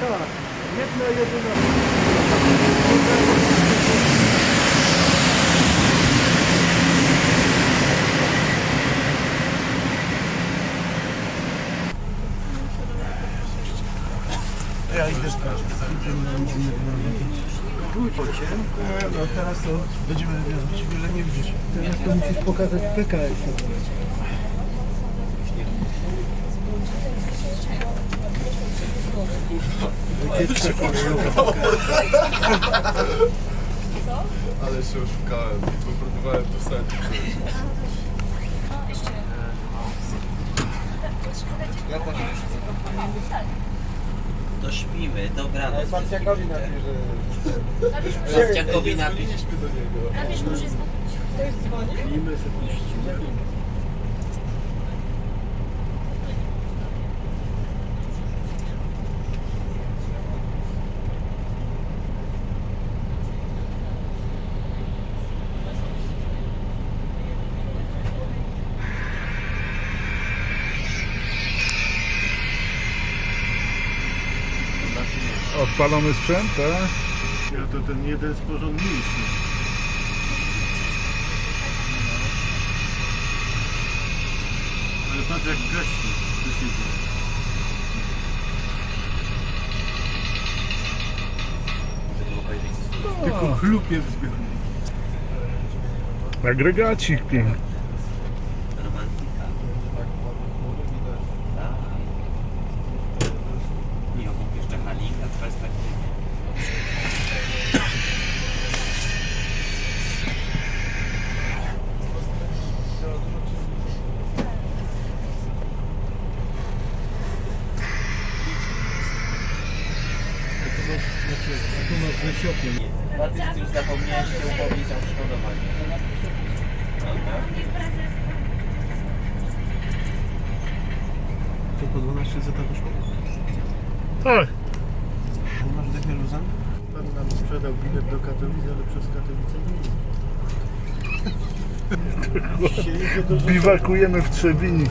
Ja idę spać. Nie, no teraz to będziemy wiesz, wiele nie widzieć. Teraz to musisz pokazać PKS. Wycieczka kolejowa. Ale się oszukałem, bo próbowałem to wsadzić. To śpimy, dobranoc. Marciakowi napisz, że... Marciakowi napisz. Idźmy do niego. Napisz mu, że Filmy sobie Odpalony sprzęt, tak? Ja to ten jeden z porządniejszy. Ale patrz jak gaśnie. To się dzieje. Tylko chlupie w zbiornik. Agregacik piękny. Tu masz ze siokiem. Patryk, ty już zapomniałeś się upomnieć o odszkodowanie. To po 12 zeta wyszło? Tak. Nie masz dechę luzem? Pan nam sprzedał bilet do Katowic, ale przez Katowice nie. Biwakujemy w Trzebini.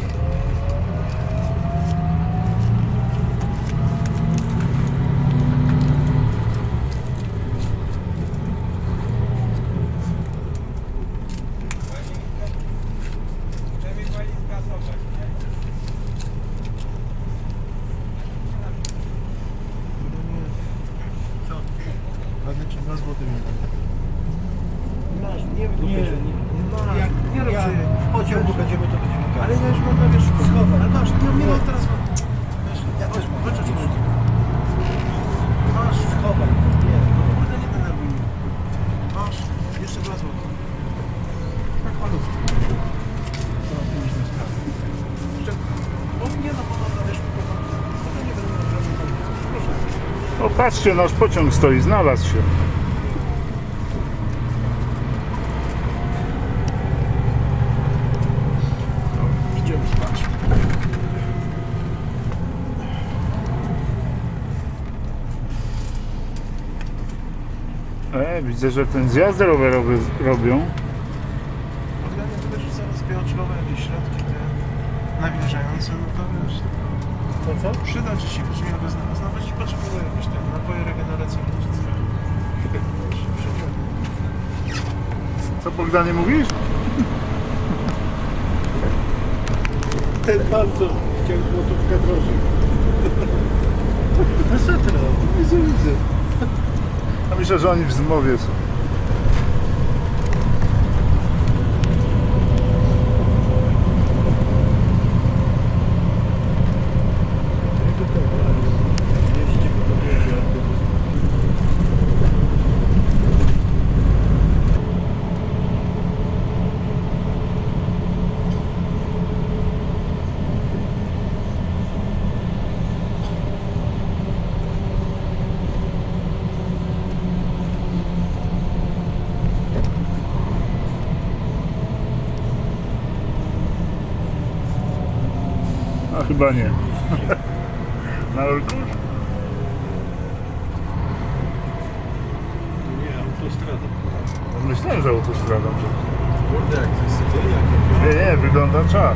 Co? Ładnie czy 2 złote mi Masz, nie wiem, Nie, nie, masz. Jak, Nie jak się. w pociągu będziemy, to będziemy Ale ja już mam na wiesz, Schowaj. Ale masz, nie, nie mam teraz. Wiesz, ja chodź, chodź, chodź, chodź. Masz, Schowaj. Nie, kurde, nie denerwuj mnie. Masz, jeszcze 2 złote. Tak malutko. To później sprawy. Jeszcze, o nie, no bo mam. Proszę. O, patrzcie, nasz pociąg stoi, znalazł się. Widzę, że ten zjazd rowerowy robią. To też zaraz bioczlowe jakieś środki te nawilżające, no to wiesz, To co? przyda ci się, brzmi bez nas, nawet ci potrzebuję jakieś te napoje regeneracyjne czy coś. Co Bogdanie mówisz? Ten pan, co chciał złotówkę drożej. No co ty robisz? Widzę, myślę, że oni w zmowie są. Chyba nie. Na orku? Nie, autostrada. No Myślałem, że autostradą. Kurde, jak to jest jakie. Nie, nie, wygląda czar.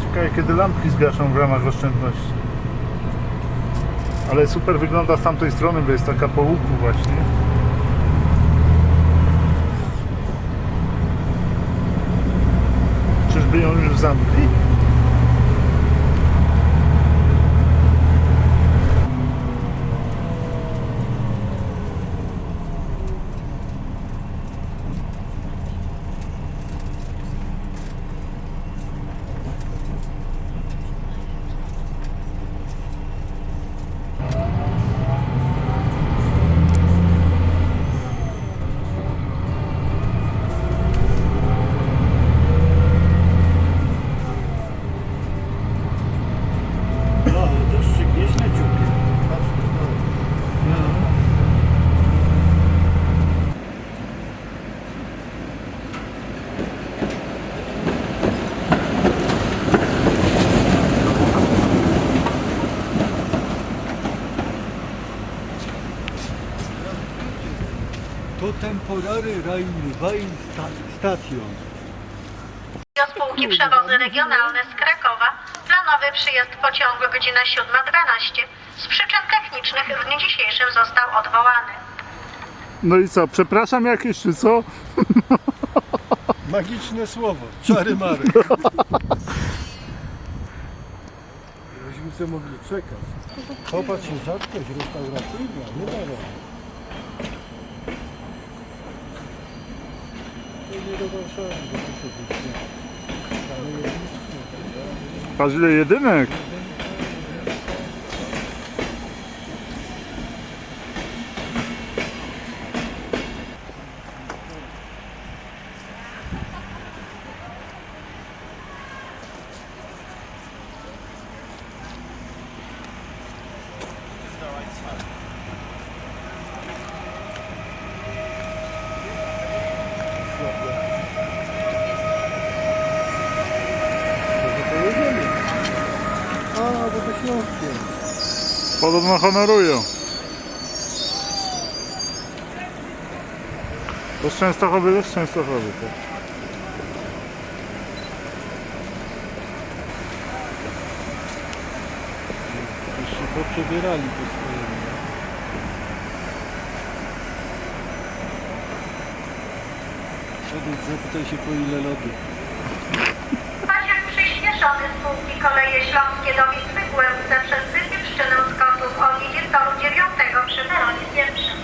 Ciekawe, kiedy lampki zgaszą w ramach oszczędności. Ale super wygląda z tamtej strony, bo jest taka po łuku właśnie. On nous a pris. To temporary Rhein Wein Station. Do spółki Przewozy Regionalne z Krakowa planowy przyjazd pociągu godzina 7.12 z przyczyn technicznych w dniu dzisiejszym został odwołany. No i co, przepraszam jakieś czy co? Magiczne słowo. Czary mary. Żeśmy sobie mogli czekać. Popatrz, rzadkość restauracyjna. Nie da rady. To nie do Warszawy, bo muszę być. nie. Ale jedynki, prawda? Patrz ile jedynek. Może pojedziemy. A, bo to Śląskie. Podobno honorują. To z Częstochowy jest Częstochowy. Tak. Poprzebierali po swojemu. Podejdź, zapytaj się po ile lodu. Pociąg przyspieszony spółki Koleje Śląskie do Wisły Głębce przez Wypiewszczynę z Kotów o jedzie toru 9 przy peronie pierwszym.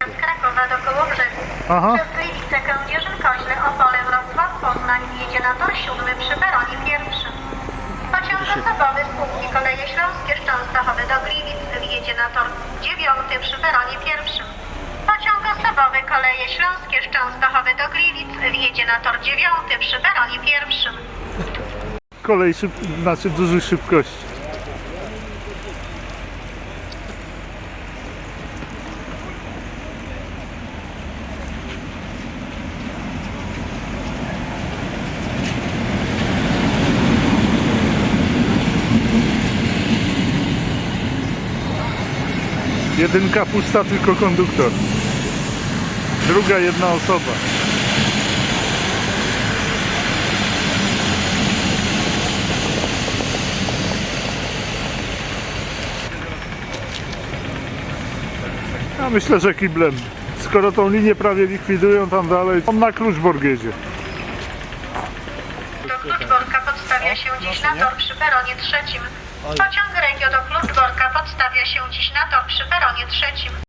Z Krakowa do Kołobrzegu. Aha. Przez Gliwice, Kędzierzyn, Koźle, Opole, Wrocław, Poznań jedzie na tor siódmy przy peronie pierwszym. Pociąg osobowy spółki Koleje Śląskie z Częstochowy do Gliwic wjedzie na tor dziewiąty przy peronie pierwszym. Pociąg osobowy Koleje Śląskie z Częstochowy do Gliwic wjedzie na tor dziewiąty przy peronie pierwszym. Kolej szyb... znaczy dużych szybkości. Jedynka pusta, tylko konduktor. Druga jedna osoba. Ja myślę, że kiblem. Skoro tą linię prawie likwidują tam dalej, on na Kluczborg jedzie. Do Kluczborga podstawia się dziś na tor przy peronie trzecim. Pociąg Regio do Kluczborka podstawia się dziś na tor przy peronie trzecim.